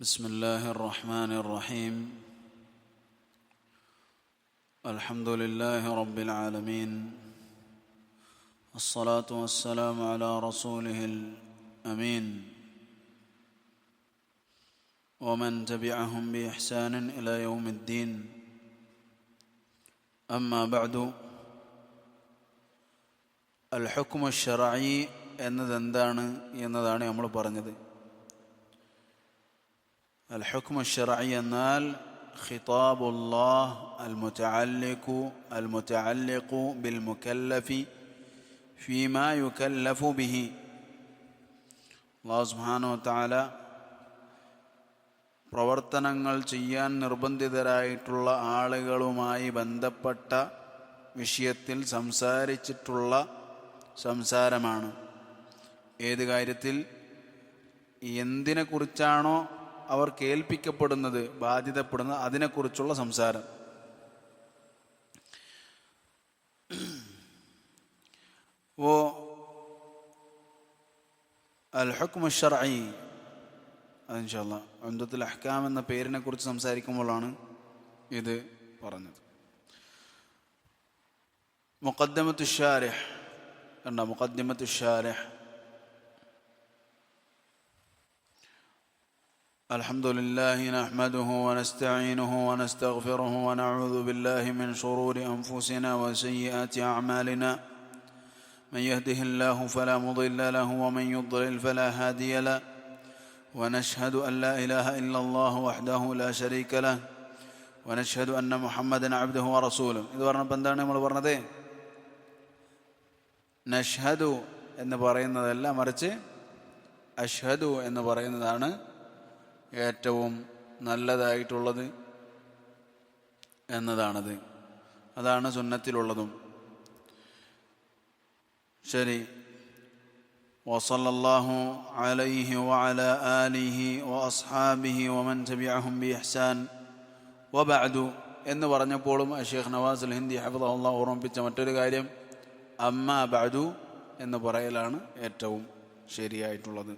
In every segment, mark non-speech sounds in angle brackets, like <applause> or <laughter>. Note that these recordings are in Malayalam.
بسم الله الرحمن الرحيم الحمد لله رب العالمين الصلاة والسلام على رسوله الأمين ومن تبعهم بإحسان إلى يوم الدين أما بعد الحكم الشرعي എന്നത് എന്താണ് എന്നതാണ് നമ്മൾ പറഞ്ഞത് الحكم الشرعي എന്നാൽ خطاب الله المتعلق المتعلق بالمكلف فيما يكلف به അള്ളാഹു സുബ്ഹാനഹു വതആല പ്രവർത്തനങ്ങൾ ചെയ്യാൻ നിർബന്ധിതരായിട്ടുള്ള ആളുകളുമായി ബന്ധപ്പെട്ട വിഷയത്തിൽ സംസാരിച്ചിട്ടുള്ള സംസാരമാണ് ഏത് കാര്യത്തിൽ എന്തിനെക്കുറിച്ചാണോ അവർ കേൾപ്പിക്കപ്പെടുന്നത് ബാധ്യതപ്പെടുന്നത് അതിനെക്കുറിച്ചുള്ള സംസാരം. ഓ അൽ ഹുക്മു അന്തത്തുൽ അഹ്കാം എന്ന പേരിനെ കുറിച്ച് സംസാരിക്കുമ്പോഴാണ് ഇത് പറഞ്ഞത്. മുഖദ്ദമത്തു ഷാരിഹ് കണ്ട? മുഖദ്ദമത്തു ഷാരിഹ്. الحمد لله نحمده ونستعينه ونستغفره ونعوذ بالله من شرور انفسنا وسيئات اعمالنا من يهده الله فلا مضل له ومن يضلل فلا هادي له ونشهد ان لا اله الا الله وحده لا شريك له ونشهد ان محمدا عبده ورسوله ഇത് പറഞ്ഞപ്പോൾ എന്താണ് നമ്മൾ പറഞ്ഞത് നഷ്ഹദു എന്ന് പറയുന്നതല്ല മറിച്ച് അഷ്ഹദു എന്ന് പറയുന്നതാണ് ഏറ്റവും നല്ലതായിട്ടുള്ളത് എന്നതാണത് അതാണ് സുന്നത്തിലുള്ളതും ശരി وصلى الله عليه وعلى آله وأصحابه ومن تبعهم بإحسان وبعد എന്ന് പറഞ്ഞപ്പോഴും ഷെയ്ഖ് നവാസ് അൽ ഹിന്ദി ഹഫിദുള്ള ഓർമ്മിപ്പിച്ച മറ്റൊരു കാര്യം അമ്മ ബഅദു എന്ന് പറയലാണ് ഏറ്റവും ശരിയായിട്ടുള്ളത്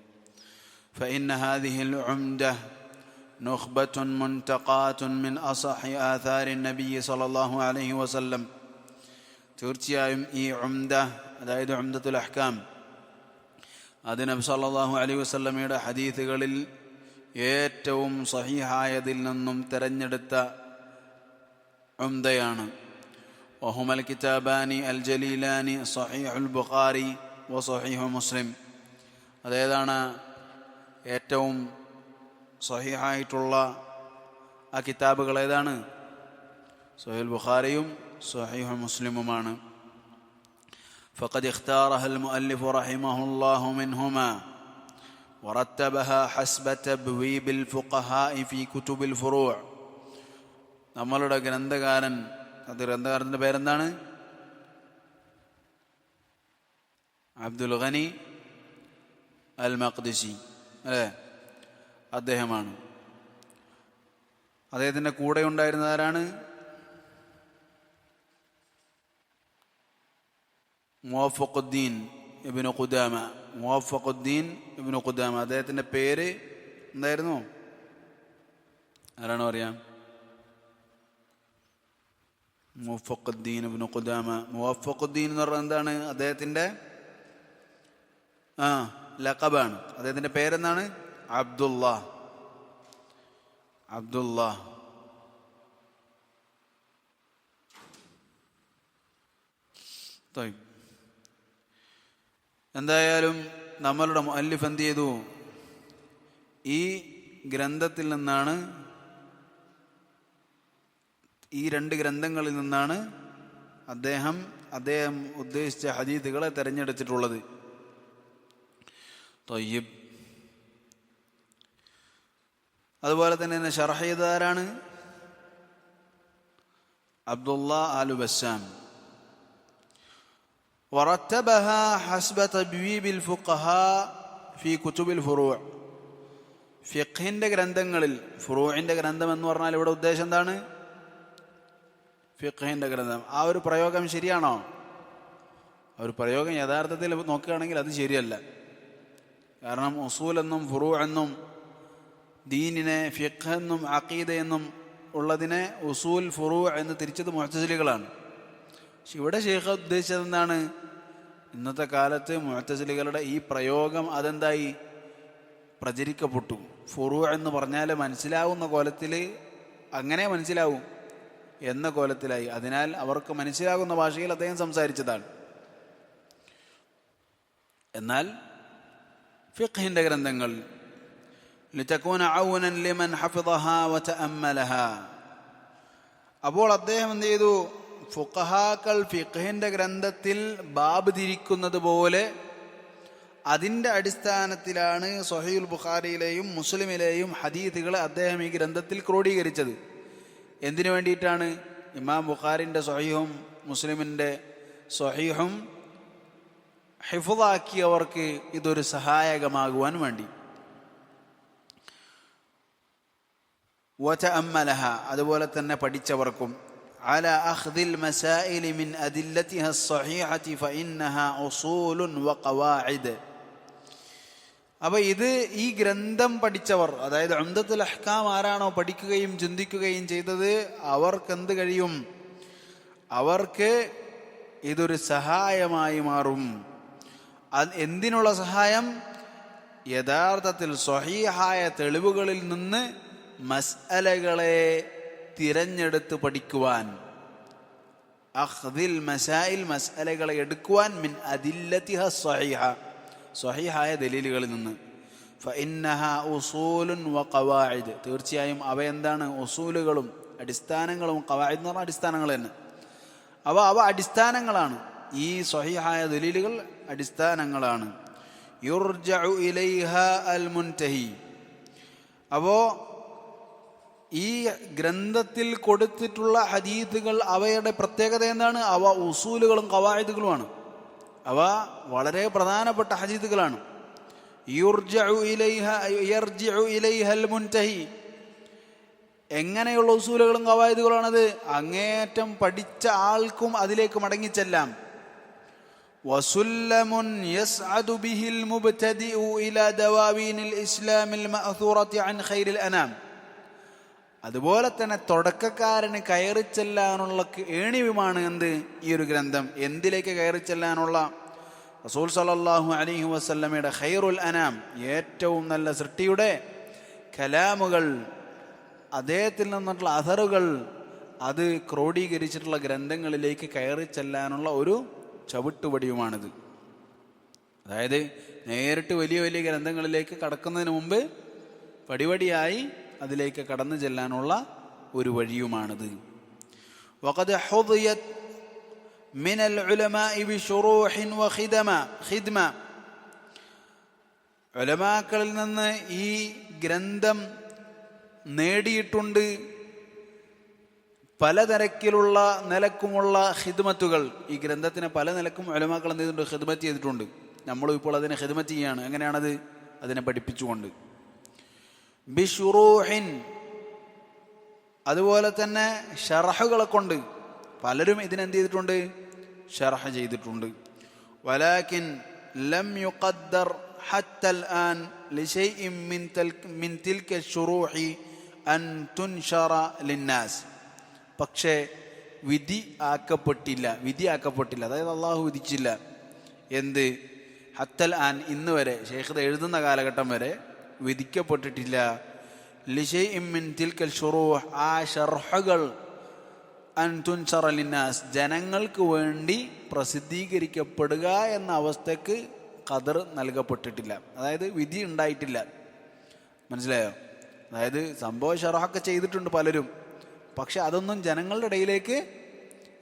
فإن هذه العمدة نخبة منتقاة من أصح آثار النبي صلى الله عليه وسلم തീർച്ചയായും ഈ ഉംദ അതായത് ഉംദത്തുൽ അഹ്കാം അത് നബി സല്ലല്ലാഹു അലൈഹി വസല്ലമയുടെ ഹദീസുകളിൽ ഏറ്റവും സഹിഹായതിൽ നിന്നും തിരഞ്ഞെടുത്ത ഉംദയാണ് വഹുമൽ കിതാബാനി അൽ ജലീലാനി സഹീഹുൽ ബുഖാരി വ സഹീഹു മുസ്ലിം അതേതാണ് ഏറ്റവും സഹിഹായിട്ടുള്ള ആ കിതാബുകൾ ഏതാണ് സഹീൽ ബുഖാരിയും സഹീഹു മുസ്ലിമുമാണ് فقد اختارها المؤلف رحمه الله منهما ورتبها حسب تبويب الفقهاء في كتب الفروع നമ്മളുടെ ഗ്രന്ഥകാരൻ അത് ഗ്രന്ഥകാരൻ്റെ പേരെന്താണ് അബ്ദുൽ ഖനി അൽ മഖ്ദിസി അല്ലേ? അദ്ദേഹമാണ്. അദ്ദേഹത്തിന്റെ കൂടെ ഉണ്ടായിരുന്ന ആരാണ്? മുവഫഖുദ്ദീൻ ഇബിനു ഖുദാമ. മുവഫഖുദ്ദീൻ ഇബിനു ഖുദാമ. അദ്ദേഹത്തിന്റെ പേര് എന്തായിരുന്നു? ആരാണോ അറിയാം. മുഫക്കുദ്ദീൻ ഇബിനു ഖുദാമ. മുവഫഖുദ്ദീൻ എന്ന് പറഞ്ഞാൽ എന്താണ്? അദ്ദേഹത്തിന്റെ ആ ലഖബാണ്. അദ്ദേഹത്തിന്റെ പേരെന്താണ്? അബ്ദുള്ള. അബ്ദുള്ള. എന്തായാലും നമ്മളുടെ അല്ലിഫ് എന്ത് ചെയ്തു? ഈ ഗ്രന്ഥത്തിൽ നിന്നാണ് ഈ രണ്ട് ഗ്രന്ഥങ്ങളിൽ നിന്നാണ് അദ്ദേഹം അദ്ദേഹം ഉദ്ദേശിച്ച ഹദീദുകളെ തിരഞ്ഞെടുത്തിട്ടുള്ളത്. തൊയ്യബ് അതുപോലെ തന്നെ ഷർഹ് ചെയ്തതാരാണ് അബ്ദുള്ള ആലു ബസ്സാം ورتبها حسب تبويب الفقهاء في كتب الفروع ഫിഖിന്റെ ഗ്രന്ഥങ്ങളിൽ ഫുറൂഇന്റെ ഗ്രന്ഥം എന്ന് പറഞ്ഞാൽ ഇവിടെ ഉദ്ദേശം എന്താണ് ഫിഖിന്റെ ഗ്രന്ഥം ആ ഒരു പ്രയോഗം ശരിയാണോ ആ ഒരു പ്രയോഗം യഥാർത്ഥത്തിൽ നോക്കുകയാണെങ്കിൽ അത് ശരിയല്ല കാരണം ഉസൂൽ എന്നും ഫുറൂ എന്നും ദീനിനെ ഫിഖ് എന്നും അക്കീദ എന്നും ഉള്ളതിനെ ഉസൂൽ ഫുറു എന്ന് തിരിച്ചത് മുഹത്തസിലികളാണ് പക്ഷെ ഇവിടെ ഷെയ്ഖ് ഉദ്ദേശിച്ചത് എന്താണ്? ഇന്നത്തെ കാലത്ത് മുഹത്തസിലികളുടെ ഈ പ്രയോഗം അതെന്തായി? പ്രചരിക്കപ്പെട്ടു. ഫുറു എന്ന് പറഞ്ഞാൽ മനസ്സിലാവുന്ന കോലത്തിൽ അങ്ങനെ മനസ്സിലാവും എന്ന കോലത്തിലായി. അതിനാൽ അവർക്ക് മനസ്സിലാകുന്ന ഭാഷയിൽ അദ്ദേഹം സംസാരിച്ചതാണ്. എന്നാൽ ഫിഖ്ഹിന്റെ ഗ്രന്ഥങ്ങൾ. ലിമൻ അപ്പോൾ അദ്ദേഹം എന്ത് ചെയ്തു? ഫുഖഹാക്കൾ ഫിഖ്ഹിന്റെ ഗ്രന്ഥത്തിൽ ബാബ് തിരിക്കുന്നത് പോലെ അതിന്റെ അടിസ്ഥാനത്തിലാണ് സൊഹൈൽ ബുഖാരിയിലെയും മുസ്ലിമിലെയും ഹദീദുകൾ അദ്ദേഹം ഈ ഗ്രന്ഥത്തിൽ ക്രോഡീകരിച്ചത്. എന്തിനു വേണ്ടിയിട്ടാണ്? ഇമാം ബുഖാരിന്റെ സൊഹീഹും മുസ്ലിമിന്റെ സൊഹീഹും ഹിഫുദാക്കിയവർക്ക് ഇതൊരു സഹായകമാകുവാൻ വേണ്ടി വചഅമ്മലഹ അതുപോലെ തന്നെ പഠിച്ചവർക്കും على أخذ المسائل من أدلتها الصحيحة فإنها أصول وقواعد അപ്പൊ ഇത് ഈ ഗ്രന്ഥം പഠിച്ചവർ അതായത് അംദത്തുൽ അഹ്കാം ആരാണോ പഠിക്കുകയും ചിന്തിക്കുകയും ചെയ്തത് അവർക്ക് എന്ത് കഴിയും അവർക്ക് ഇതൊരു സഹായമായി മാറും അത് എന്തിനുള്ള സഹായം? യഥാർത്ഥത്തിൽ സ്വഹീഹായ തെളിവുകളിൽ നിന്ന് മസ്അലകളെ തിരഞ്ഞെടുത്ത് പഠിക്കുവാൻ അഹ്ദിൽ മസായിൽ മസ്അലകളെ എടുക്കുവാൻ മിൻ അതില്ലത്തിഹ സ്വഹീഹ സ്വഹീഹായ ദലീലുകളിൽ നിന്ന്. ഫഇന്നഹ ഉസൂലുൻ വ ഖവാഇദ്. തീർച്ചയായും അവ എന്താണ്? ഉസൂലുകളും അടിസ്ഥാനങ്ങളും ഖവാഇദ് എന്ന് പറഞ്ഞാൽ അടിസ്ഥാനങ്ങൾ തന്നെ. അവ അവ അടിസ്ഥാനങ്ങളാണ്. ഈ സ്വഹീഹായ ദലീലുകൾ അടിസ്ഥാനങ്ങളാണ്. ഇലൈഹ അൽ അപ്പോ ഈ ഗ്രന്ഥത്തിൽ കൊടുത്തിട്ടുള്ള ഹദീത്തുകൾ അവയുടെ പ്രത്യേകത എന്താണ്? അവ ഉസൂലുകളും കവായതുകളുമാണ് അവ വളരെ പ്രധാനപ്പെട്ട ഹജീത്തുകളാണ് എങ്ങനെയുള്ള ഉസൂലുകളും കവായതുകളാണത് അങ്ങേറ്റം പഠിച്ച ആൾക്കും അതിലേക്ക് മടങ്ങിച്ചെല്ലാം. وسلم يسعد به المبتدئ إلى دواوين الإسلام المأثورة عن خير الأنام അതുപോലെ തന്നെ തുടക്കക്കാരന് കയറി ചെല്ലാനുള്ള ഏണിവുമാണ് എന്ത് ഈ ഒരു ഗ്രന്ഥം എന്തിലേക്ക് കയറി ചെല്ലാനുള്ള റസൂൽ സലല്ലാഹു അലൈഹി വസല്ലമയുടെ ഖൈറുൽ അനാം ഏറ്റവും നല്ല സൃഷ്ടിയുടെ കലാമുകൾ അദ്ദേഹത്തിൽ നിന്നിട്ടുള്ള അഥറുകൾ അത് ക്രോഡീകരിച്ചിട്ടുള്ള ഗ്രന്ഥങ്ങളിലേക്ക് കയറി ചെല്ലാനുള്ള ഒരു ചവിട്ടുപടിയുമാണിത് അതായത് നേരിട്ട് വലിയ വലിയ ഗ്രന്ഥങ്ങളിലേക്ക് കടക്കുന്നതിന് മുമ്പ് പടിപടിയായി അതിലേക്ക് കടന്നു ചെല്ലാനുള്ള ഒരു വഴിയുമാണിത് وقد حظيت من العلماء بشروح وخدمة خدمة ഉലമാക്കളിൽ നിന്ന് ഈ ഗ്രന്ഥം നേടിയിട്ടുണ്ട് പലതരക്കിലുള്ള നിലക്കുമുള്ള ഹിദ്മത്തുകൾ ഈ ഗ്രന്ഥത്തിന് പല നിലക്കും ഉലമാക്കൾ എന്ത് ചെയ്തിട്ടുണ്ട് ഹിദ്മത്ത് ചെയ്തിട്ടുണ്ട് നമ്മളും ഇപ്പോൾ അതിനെ ഹിദ്മത്ത് ചെയ്യാണ് എങ്ങനെയാണത് അതിനെ പഠിപ്പിച്ചുകൊണ്ട് ബിഷുറൂഹിൻ അതുപോലെ തന്നെ ഷറഹുകളെ കൊണ്ട് പലരും ഇതിനെന്ത് ചെയ്തിട്ടുണ്ട് ഷറഹ ചെയ്തിട്ടുണ്ട് വലാക്കിൻ ലം യുഖദ്ദർ حتى الآن لشيء من تلك من تلك الشروح أن تنشر للناس പക്ഷേ വിധി ആക്കപ്പെട്ടില്ല വിധി ആക്കപ്പെട്ടില്ല. അതായത് അള്ളാഹു വിധിച്ചില്ല. എന്ത്? ഹത്തൽ ആൻ ഇന്ന് വരെ ശേഖത എഴുതുന്ന കാലഘട്ടം വരെ വിധിക്കപ്പെട്ടിട്ടില്ല. ലിഷൈ ഇമ്മിൻ തിൽക്കൽ ഷുറൂഹ് ആ ഷർഹകൾ അൻതുൻസറലിനാസ് ജനങ്ങൾക്ക് വേണ്ടി പ്രസിദ്ധീകരിക്കപ്പെടുക എന്ന അവസ്ഥക്ക് ഖദർ നൽകപ്പെട്ടിട്ടില്ല. അതായത് വിധി ഉണ്ടായിട്ടില്ല. മനസ്സിലായോ? അതായത് സംഭവ ഷറഹൊക്കെ ചെയ്തിട്ടുണ്ട് പലരും. പക്ഷെ അതൊന്നും ജനങ്ങളുടെ ഇടയിലേക്ക്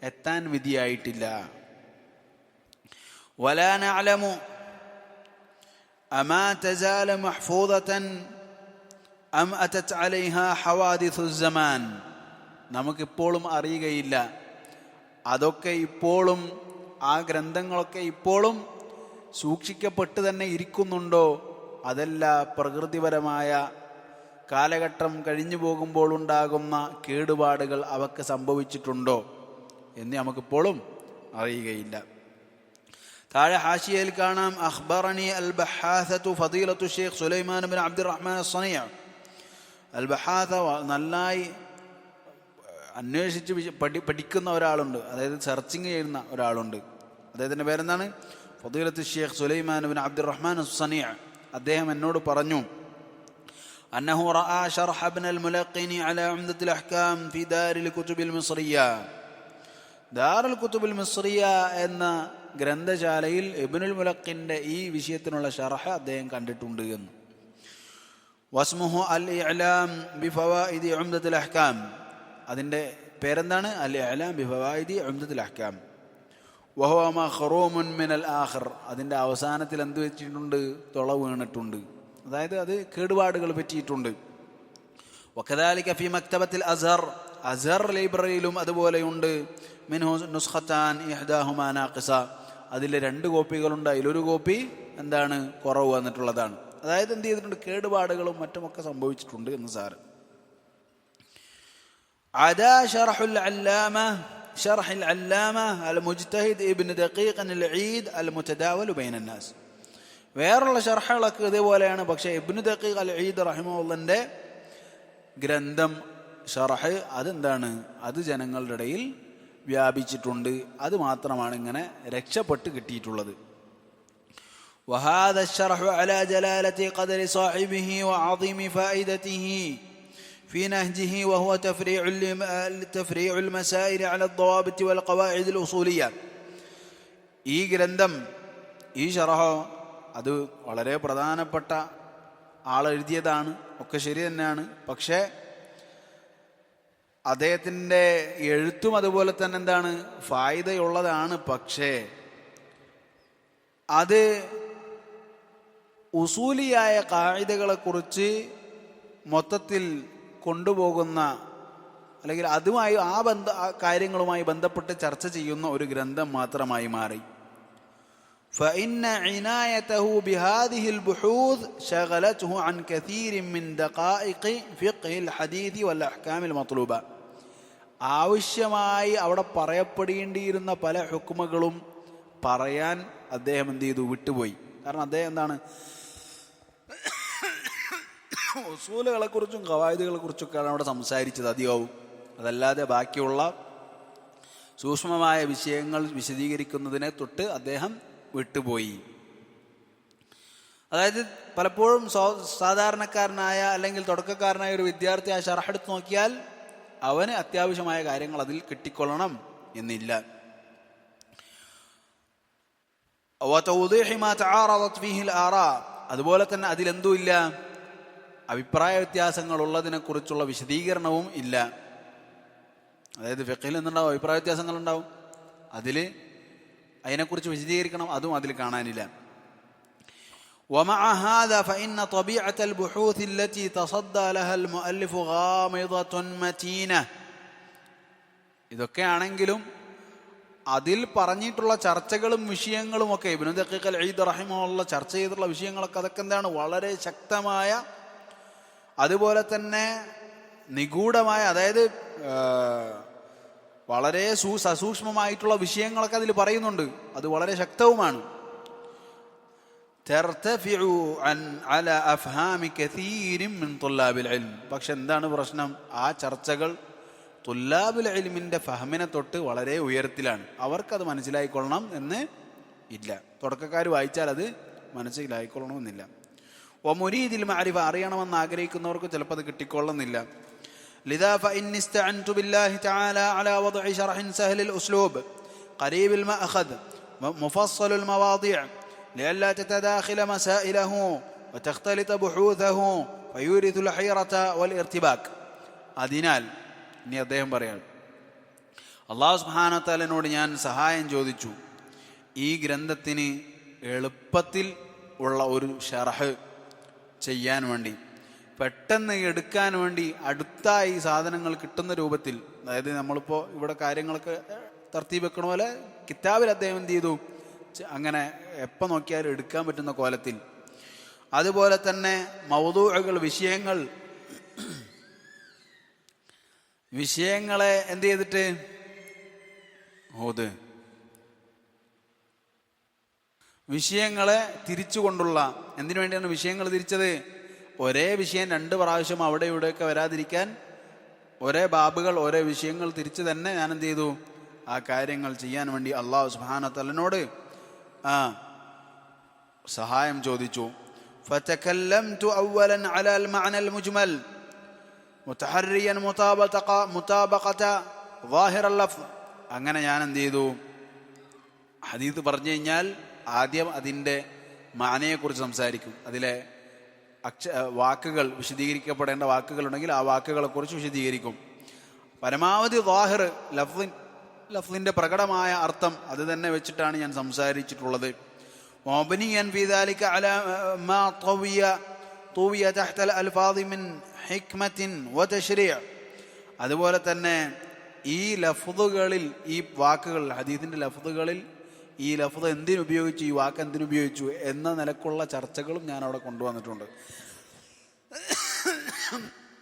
എത്താൻ വിധിയായിട്ടില്ല ولا نعلم أما تزال محفوظة أم أتت عليها حوادث الزمان നമുക്കിപ്പോഴും അറിയുകയില്ല അതൊക്കെ ഇപ്പോഴും ആ ഗ്രന്ഥങ്ങളൊക്കെ ഇപ്പോഴും സൂക്ഷിക്കപ്പെട്ട് തന്നെ ഇരിക്കുന്നുണ്ടോ അതല്ല പ്രകൃതിപരമായ കാലഘട്ടം കഴിഞ്ഞു പോകുമ്പോൾ ഉണ്ടാകുന്ന കേടുപാടുകൾ അവക്ക് സംഭവിച്ചിട്ടുണ്ടോ എന്ന് നമുക്കിപ്പോഴും അറിയുകയില്ല. താഴെ ഹാഷിയയിൽ കാണാം അഖ്ബറനി അൽ ബഹാസത്തു ഫദീലത്തു ഷെയ്ഖ് സുലൈമാൻ ബിൻ അബ്ദുറഹ്മാൻ സനിയ അൽ ബഹാസ നന്നായി അന്വേഷിച്ച് പഠി പഠിക്കുന്ന ഒരാളുണ്ട്. അതായത് സെർച്ചിങ് ചെയ്യുന്ന ഒരാളുണ്ട്. അദ്ദേഹത്തിന്റെ പേരെന്താണ്? ഫദീലത്ത് ഷെയ്ഖ് സുലൈമാൻ ബിൻ അബ്ദുറഹ്മാൻ സനിയ അദ്ദേഹം എന്നോട് പറഞ്ഞു أنه رأى شرح ابن الملقن على عمدة الأحكام في دار الكتب المصرية دار الكتب المصرية എന്ന ഗ്രന്ഥശാലയിൽ ഇബ്നുൽ മുലക്കിൻ്റെ ഈ വിഷയത്തിനുള്ള ഷറഹ് അദ്ദേഹം കണ്ടിട്ടുണ്ട് എന്ന് വസ്മുഹു അൽ ഇഅലാം ബിഫവായിദി ഉംദത്തുൽ അഹ്കാം അതിൻ്റെ പേരെന്താണ് അൽ ഇഅലാം ബിഫവായിദി ഉംദത്തുൽ അഹ്കാം വഹുവ മഖറൂമുൻ മിനൽ ആഖിർ അതിൻ്റെ അവസാനത്തിൽ എന്ത് വെച്ചിട്ടുണ്ട് തുള വീണിട്ടുണ്ട് അതായത് അത് കേടുപാടുകൾ പറ്റിയിട്ടുണ്ട് വക്കദാലിക ഫി മക്തബത്തിൽ അസർ അസർ ലൈബ്രറിയിലും അതുപോലെയുണ്ട് മിൻഹു നുസ്ഖത്താൻ ഇഹ്ദാഹുമാ നാഖിസ അതിൽ രണ്ട് കോപ്പികളുണ്ട് അതിലൊരു കോപ്പി എന്താണ് കുറവ് വന്നിട്ടുള്ളതാണ് അതായത് എന്ത് ചെയ്തിട്ടുണ്ട് കേടുപാടുകളും മറ്റുമൊക്കെ സംഭവിച്ചിട്ടുണ്ട് എന്ന് സാറ് عدا شرح العلامة شرح العلامة المجتهد ابن دقيق العيد المتداول بين الناس വേറുള്ള ഷർഹകളൊക്കെ ഇതേപോലെയാണ് പക്ഷേ ഇബ്നു ദഖീഖ് അൽ ഈദ് റഹിമുള്ളൻ്റെ ഗ്രന്ഥം ഷർഹ് അതെന്താണ് അത് ജനങ്ങളുടെ ഇടയിൽ വ്യാപിച്ചിട്ടുണ്ട് അത് മാത്രമാണ് ഇങ്ങനെ രക്ഷപ്പെട്ട് കിട്ടിയിട്ടുള്ളത് وهذا الشرح على جلالة قدر صاحبه وعظيم فائدته في نهجه وهو تفريع لم- تفريع المسائل على الضوابط والقواعد الأصولية ഈ ഗ്രന്ഥം ഈ ഷറഹോ അത് വളരെ പ്രധാനപ്പെട്ട ആളെഴുതിയതാണ്. ഒക്കെ ശരി തന്നെയാണ്. പക്ഷേ അദ്ദേഹത്തിന്റെ എഴുത്തും അതുപോലെ തന്നെ എന്താണ് ഫായ്ദയുള്ളതാണ്. പക്ഷേ അത് ഉസൂലിയായ കായികകളെക്കുറിച്ച് മൊത്തത്തിൽ കൊണ്ടുപോകുന്ന അല്ലെങ്കിൽ അതുമായി ആ ബന്ധ കാര്യങ്ങളുമായി ബന്ധപ്പെട്ട് ചർച്ച ചെയ്യുന്ന ഒരു ഗ്രന്ഥം മാത്രമായി മാറി. فإن عنايته بهذه البحوث شغلته عن كثير من دقائق فقه الحديث والأحكام المطلوبة ആവശ്യമായി അവിടെ പറയപ്പെടേണ്ടിയിരുന്ന പല ഹുക്കുമകളും പറയാൻ അദ്ദേഹം എന്ത് ചെയ്തു വിട്ടുപോയി കാരണം അദ്ദേഹം എന്താണ് ഉസൂലുകളെ കുറിച്ചും കവായതുകളെ കുറിച്ചൊക്കെയാണ് അവിടെ സംസാരിച്ചത് അധികവും അതല്ലാതെ ബാക്കിയുള്ള സൂക്ഷ്മമായ വിഷയങ്ങൾ വിശദീകരിക്കുന്നതിനെ തൊട്ട് അദ്ദേഹം വിട്ടുപോയി. അതായത് പലപ്പോഴും സാധാരണക്കാരനായ അല്ലെങ്കിൽ തുടക്കക്കാരനായ ഒരു വിദ്യാർത്ഥി ആ ഷർഹെടുത്ത് നോക്കിയാൽ അവന് അത്യാവശ്യമായ കാര്യങ്ങൾ അതിൽ കിട്ടിക്കൊള്ളണം എന്നില്ല. അതുപോലെ തന്നെ അതിലെന്തുമില്ല അഭിപ്രായ വ്യത്യാസങ്ങൾ ഉള്ളതിനെ കുറിച്ചുള്ള വിശദീകരണവും ഇല്ല. അതായത് ഫെക്കയിൽ നിന്നുണ്ടാവും അഭിപ്രായ വ്യത്യാസങ്ങൾ ഉണ്ടാവും അതിൽ അതിനെക്കുറിച്ച് വിശദീകരിക്കണം അതും അതിൽ കാണാനില്ല ومع هذا فإن طبيعة البحوث التي تصدى لها المؤلف غامضة متينة ഇതൊക്കെയാണെങ്കിലും അതിൽ പറഞ്ഞിട്ടുള്ള ചർച്ചകളും വിഷയങ്ങളും ഒക്കെ ഇബിനു ദഖീഖൽ ഈദ് റഹിമുള്ള ചർച്ച ചെയ്തിട്ടുള്ള വിഷയങ്ങളൊക്കെ അതൊക്കെ എന്താണ് വളരെ ശക്തമായ അതുപോലെ തന്നെ നിഗൂഢമായ അതായത് ആ, വളരെ സുസസൂക്ഷ്മമായിട്ടുള്ള വിഷയങ്ങളൊക്കെ അതിൽ പറയുന്നുണ്ട്. അത് വളരെ ശക്തവുമാണ്. പക്ഷെ എന്താണ് പ്രശ്നം? ആ ചർച്ചകൾ തുല്ലാബുൽ അലിമിന്റെ ഫഹമിനെ തൊട്ട് വളരെ ഉയരത്തിലാണ്. അവർക്കത് മനസ്സിലായിക്കൊള്ളണം എന്ന് ഇല്ല. തുടക്കക്കാർ വായിച്ചാൽ അത് മനസ്സിലായിക്കൊള്ളണമെന്നില്ല. ഒ മുരീതിൽ അറിവ് അറിയണമെന്ന് ആഗ്രഹിക്കുന്നവർക്ക് ചിലപ്പോൾ അത് കിട്ടിക്കൊള്ളുന്നില്ല. لذا فإني استعنت بالله تعالى على وضع شرح سهل الأسلوب قريب المأخذ م- مفصل المواضيع لئلا تتداخل مسائله وتختلط بحوثه فيورث الحيرة والارتباك അതിനാൽ ഇനി അദ്ദേഹം പറയാണ് അള്ളാഹു സുബാനത്താലിനോട് ഞാൻ സഹായം ചോദിച്ചു ഈ ഗ്രന്ഥത്തിന് എളുപ്പത്തിൽ ഉള്ള ഒരു ഷറഹ് ചെയ്യാൻ വേണ്ടി പെട്ടെന്ന് എടുക്കാൻ വേണ്ടി അടുത്തായി സാധനങ്ങൾ കിട്ടുന്ന രൂപത്തിൽ അതായത് നമ്മളിപ്പോൾ ഇവിടെ കാര്യങ്ങളൊക്കെ തർത്തീബ് വെക്കണ പോലെ കിതാബിൽ അദ്ദേഹം എന്ത് ചെയ്തു? അങ്ങനെ എപ്പോൾ നോക്കിയാലും എടുക്കാൻ പറ്റുന്ന കോലത്തിൽ. അതുപോലെ തന്നെ മൗതൂഹകൾ വിഷയങ്ങൾ. വിഷയങ്ങളെ എന്ത് ചെയ്തിട്ട്? ഓത്. വിഷയങ്ങളെ തിരിച്ചുകൊണ്ടുള്ള എന്തിനു വേണ്ടിയാണ് വിഷയങ്ങൾ തിരിച്ചത്? ഒരേ വിഷയം രണ്ട് പ്രാവശ്യം അവിടെ ഇവിടെയൊക്കെ വരാതിരിക്കാൻ ഒരേ ബാബുകൾ ഓരോ വിഷയങ്ങൾ തിരിച്ച് തന്നെ ഞാൻ എന്ത് ചെയ്തു ആ കാര്യങ്ങൾ ചെയ്യാൻ വേണ്ടി അള്ളാഹു സുബാനത്തലനോട് ആ സഹായം ചോദിച്ചു فتكلمت اولا على المعنى المجمل متحريا مطابقة مطابقة ظاهر اللفظ അങ്ങനെ ഞാൻ എന്ത് ചെയ്തു ഹദീത്ത് പറഞ്ഞു കഴിഞ്ഞാൽ ആദ്യം അതിൻ്റെ മാനയെക്കുറിച്ച് സംസാരിക്കും അതിലെ അക്ഷ വാക്കുകൾ വിശദീകരിക്കപ്പെടേണ്ട വാക്കുകളുണ്ടെങ്കിൽ ആ വാക്കുകളെക്കുറിച്ച് വിശദീകരിക്കും. പരമാവധി വാഹിർ ലഫ്ലിൻ ലഫ്ലിന്റെ പ്രകടമായ അർത്ഥം അത് തന്നെ വെച്ചിട്ടാണ് ഞാൻ സംസാരിച്ചിട്ടുള്ളത്. മോബനിയൻ ഫീദാലിക്ക അല മാ തവിയ തൂവിയ തഹ്തൽ അൽഫാദിമിൻ ഹിക്മത്തിൻ വതശ്രിയ അതുപോലെ തന്നെ ഈ ലഫ്ദുകളിൽ ഈ വാക്കുകൾ ഹദീദിന്റെ ലഫ്ദുകളിൽ ഈ ലഫ്ദ് എന്തിനുപയോഗിച്ചു ഈ വാക്ക് എന്തിനുപയോഗിച്ചു എന്ന നിലക്കുള്ള ചർച്ചകളും ഞാൻ അവിടെ കൊണ്ടുവന്നിട്ടുണ്ട്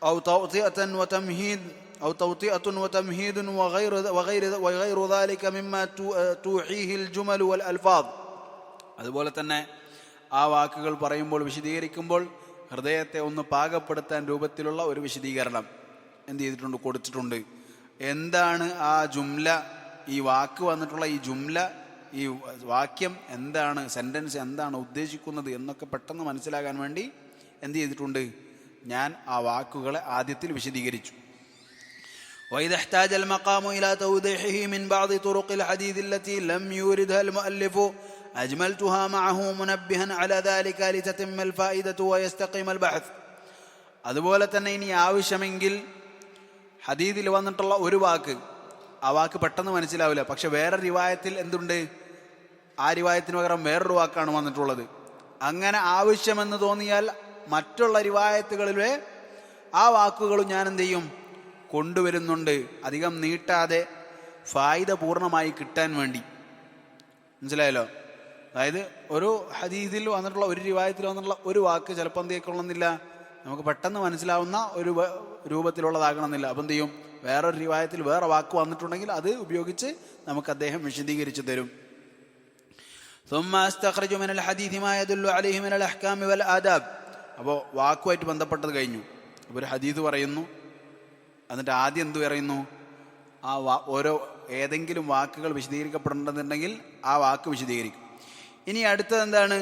أو توطئة وتمهيد أو توطئة وتمهيد وغير وغير وغير ذلك مما توحيه الجمل والألفاظ അതുപോലെ തന്നെ ആ വാക്കുകൾ പറയുമ്പോൾ വിശദീകരിക്കുമ്പോൾ ഹൃദയത്തെ ഒന്ന് പാകപ്പെടുത്താൻ രൂപത്തിലുള്ള ഒരു വിശദീകരണം എന്ത് ചെയ്തിട്ടുണ്ട് കൊടുത്തിട്ടുണ്ട് എന്താണ് ആ ജുംല ഈ വാക്ക് വന്നിട്ടുള്ള ഈ ജുംല ഈ വാക്യം എന്താണ് സെൻറ്റൻസ് എന്താണ് ഉദ്ദേശിക്കുന്നത് എന്നൊക്കെ പെട്ടെന്ന് മനസ്സിലാകാൻ വേണ്ടി എന്ത് ചെയ്തിട്ടുണ്ട് ഞാൻ ആ വാക്കുകളെ ആദ്യത്തിൽ വിശദീകരിച്ചു وإذا احتاج المقام إلى توضيحه من بعض طرق الحديث التي لم يوردها المؤلف أجملتها معه منبها على ذلك لتتم الفائدة ويستقيم البحث അതുപോലെ തന്നെ ഇനി ആവശ്യമെങ്കിൽ ഹദീദിൽ വന്നിട്ടുള്ള ഒരു വാക്ക് ആ വാക്ക് പെട്ടെന്ന് മനസ്സിലാവില്ല. പക്ഷെ വേറെ റിവായത്തിൽ എന്തുണ്ട്? ആ റിവായത്തിന് പകരം വേറൊരു വാക്കാണ് വന്നിട്ടുള്ളത്. അങ്ങനെ ആവശ്യമെന്ന് തോന്നിയാൽ മറ്റുള്ള റിവായത്തുകളിലെ ആ വാക്കുകളും ഞാൻ എന്ത് ചെയ്യും? കൊണ്ടുവരുന്നുണ്ട്. അധികം നീട്ടാതെ ഫായിദ പൂർണമായി കിട്ടാൻ വേണ്ടി. മനസ്സിലായല്ലോ? അതായത് ഒരു ഹദീദിൽ വന്നിട്ടുള്ള ഒരു റിവായത്തിൽ വന്നിട്ടുള്ള ഒരു വാക്ക് ചിലപ്പോൾ എന്ത് കൊള്ളുന്നില്ല നമുക്ക് പെട്ടെന്ന് മനസ്സിലാവുന്ന ഒരു രൂപത്തിലുള്ളതാകണമെന്നില്ല. അപ്പം എന്ത് ചെയ്യും? വേറൊരു റിവായത്തിൽ വേറെ വാക്ക് വന്നിട്ടുണ്ടെങ്കിൽ അത് ഉപയോഗിച്ച് നമുക്ക് അദ്ദേഹം വിശദീകരിച്ചു തരും ثم استخرج من الحديث ما يدل عليه من الاحكام والآداب അപ്പോൾ വാക്കുമായിട്ട് ബന്ധപ്പെട്ടത് കഴിഞ്ഞു അപ്പോൾ ഒരു ഹദീദ് പറയുന്നു എന്നിട്ട് ആദ്യം എന്ത് പറയുന്നു ആ വാ ഓരോ ഏതെങ്കിലും വാക്കുകൾ വിശദീകരിക്കപ്പെടേണ്ടതുണ്ടെങ്കിൽ ആ വാക്ക് വിശദീകരിക്കും ഇനി അടുത്തത് എന്താണ്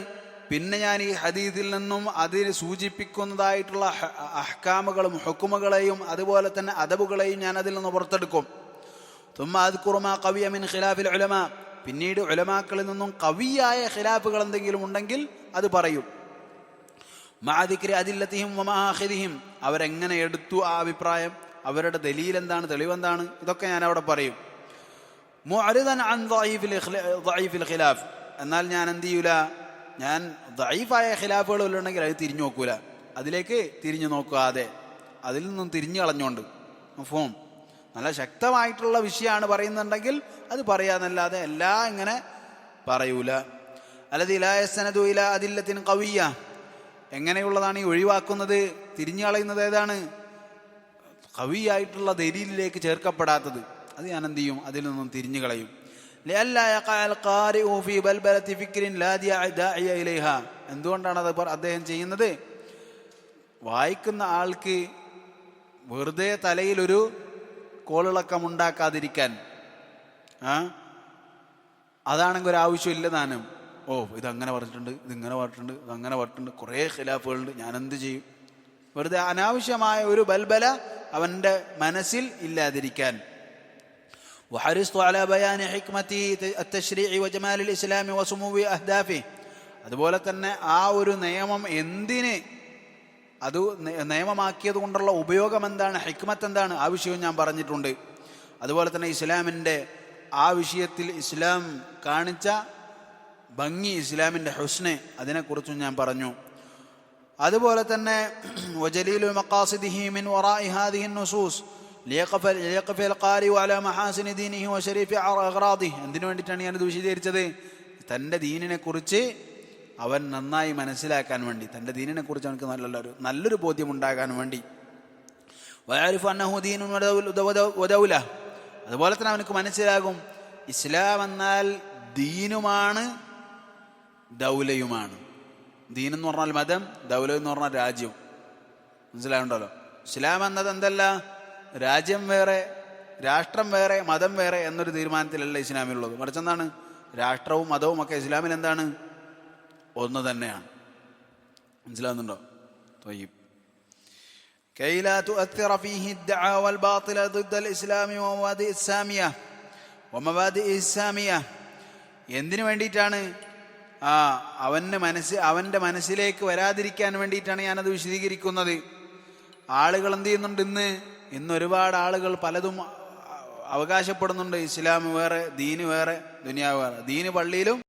പിന്നെ ഞാൻ ഈ ഹദീദിൽ നിന്നും അതിന് സൂചിപ്പിക്കുന്നതായിട്ടുള്ള അഹ്കാമുകളും ഹുക്കുമുകളെയും അതുപോലെ തന്നെ അദബുകളെയും ഞാൻ അതിൽ നിന്ന് പുറത്തെടുക്കും. തുമ്മ അദ്കുറുമ കവിയ മിൻ ഖിലാഫിൽ ഉലമ. പിന്നീട് ഉലമാക്കളിൽ നിന്നും കവിയായ ഖിലാഫുകൾ എന്തെങ്കിലും ഉണ്ടെങ്കിൽ അത് പറയും. മാദിക്രി അതില്ലത്തിഹിം വമാഹിദിയും അവരെങ്ങനെ എടുത്തു ആ അഭിപ്രായം? അവരുടെ ദലീൽ എന്താണ്? തെളിവെന്താണ്? ഇതൊക്കെ ഞാൻ അവിടെ പറയും. മുഅരിദൻ അൻ ഖിലാഫ്. എന്നാൽ ഞാൻ എന്ത് ചെയ്യൂല? ഞാൻ ദൈഫായ ഖിലാഫുകൾ ഉണ്ടെങ്കിൽ അത് തിരിഞ്ഞു നോക്കൂല. അതിലേക്ക് തിരിഞ്ഞു നോക്കാതെ അതിൽ നിന്നും തിരിഞ്ഞു കളഞ്ഞുകൊണ്ട്. ഫോം നല്ല ശക്തമായിട്ടുള്ള വിഷയമാണ് പറയുന്നുണ്ടെങ്കിൽ അത് പറയാന്നല്ലാതെ എല്ലാം ഇങ്ങനെ പറയൂല. അല്ലത് ഇലായസനതു ഇല അതില്ലത്തിന് കവിയ എങ്ങനെയുള്ളതാണ് ഈ ഒഴിവാക്കുന്നത്? തിരിഞ്ഞു കളയുന്നത് ഏതാണ്? കവിയായിട്ടുള്ള ദലീലിലേക്ക് ചേർക്കപ്പെടാത്തത്. അത് ഞാൻ എന്ത് ചെയ്യും? അതിൽ നിന്നും തിരിഞ്ഞു കളയും. ലല്ല യഖഅൽ ഖാരിഉ ഫീ ബൽബലത്തി ഫിക്രിൻ ലാ داعي ഇലൈഹ എന്തുകൊണ്ടാണ് അത് അദ്ദേഹം ചെയ്യുന്നത്? വായിക്കുന്ന ആൾക്ക് വെറുതെ തലയിലൊരു കോളിളക്കം ഉണ്ടാക്കാതിരിക്കാൻ. ആ? അതാണെങ്കിൽ ഒരു ആവശ്യമില്ല താനും ഓ അങ്ങനെ പറഞ്ഞിട്ടുണ്ട് ഇതിങ്ങനെ പറഞ്ഞിട്ടുണ്ട് ഇതങ്ങനെ പറഞ്ഞിട്ടുണ്ട് കുറേ ഖിലാഫുകളുണ്ട് എന്ത് ചെയ്യും? വെറുതെ അനാവശ്യമായ ഒരു ബൽബല അവന്റെ മനസ്സിൽ ഇല്ലാതിരിക്കാൻ. وحرصت على بيان حكمة التشريع وجمال الإسلام وسمو أهدافه അതുപോലെ തന്നെ ആ ഒരു നിയമം എന്തിന് അത് നി- നിയമമാക്കിയത് കൊണ്ടുള്ള ഉപയോഗം എന്താണ് ഹിക്മത്ത് എന്താണ് ആ വിഷയവും ഞാൻ പറഞ്ഞിട്ടുണ്ട് അതുപോലെ തന്നെ ഇസ്ലാമിൻ്റെ ആ വിഷയത്തിൽ ഇസ്ലാം കാണിച്ച ഭംഗി ഇസ്ലാമിൻ്റെ ഹുസ്ന് അതിനെക്കുറിച്ചും ഞാൻ പറഞ്ഞു അതുപോലെ തന്നെ <clears throat> വജലീലു മഖാസിദിഹി മിൻ വറാഇ ഹാദിഹി നുസൂസ് എന്തിനു വേണ്ടിയിട്ടാണ് ഞാനത് വിശദീകരിച്ചത്? തന്റെ ദീനിനെക്കുറിച്ച് അവൻ നന്നായി മനസ്സിലാക്കാൻ വേണ്ടി തന്റെ ദീനിനെക്കുറിച്ച് അവനക്ക് നല്ലൊരു നല്ലൊരു ബോധ്യം ഉണ്ടാകാൻ വേണ്ടി. വയാരിഫ് അന്നഹുദ്ദീൻ അതുപോലെ തന്നെ അവനക്ക് മനസ്സിലാകും ഇസ്ലാം എന്നാൽ ദീനുമാണ് ദൗലയുമാണ്. ദീൻ എന്ന് പറഞ്ഞാൽ മതം ദൗല എന്ന് പറഞ്ഞാൽ രാജ്യം. മനസ്സിലാവുണ്ടല്ലോ ഇസ്ലാം എന്നത് എന്തല്ല? രാജ്യം വേറെ രാഷ്ട്രം വേറെ മതം വേറെ എന്നൊരു തീരുമാനത്തിലല്ല ഇസ്ലാമിലുള്ളത് മറിച്ച് എന്താണ് രാഷ്ട്രവും മതവും ഒക്കെ ഇസ്ലാമിൽ എന്താണ് ഒന്ന് തന്നെയാണ് മനസ്സിലാവുന്നുണ്ടോ തൊയ്യും كي لا تؤثر فيه الدعاوى الباطلة ضد الإسلام ومبادئ السامية ومبادئ السامية എന്തിനു വേണ്ടിയിട്ടാണ് ആ അവൻ്റെ മനസ്സ് അവൻ്റെ മനസ്സിലേക്ക് വരാതിരിക്കാൻ വേണ്ടിയിട്ടാണ് ഞാനത് വിശദീകരിക്കുന്നത് ആളുകൾ എന്ത് ചെയ്യുന്നുണ്ട് ഇന്ന് ഇന്ന് ഒരുപാട് ആളുകൾ പലതും അവകാശപ്പെടുന്നുണ്ട്. ഇസ്ലാം വേറെ ദീന് വേറെ ദുനിയാവ് വേറെ. ദീന് പള്ളിയിലും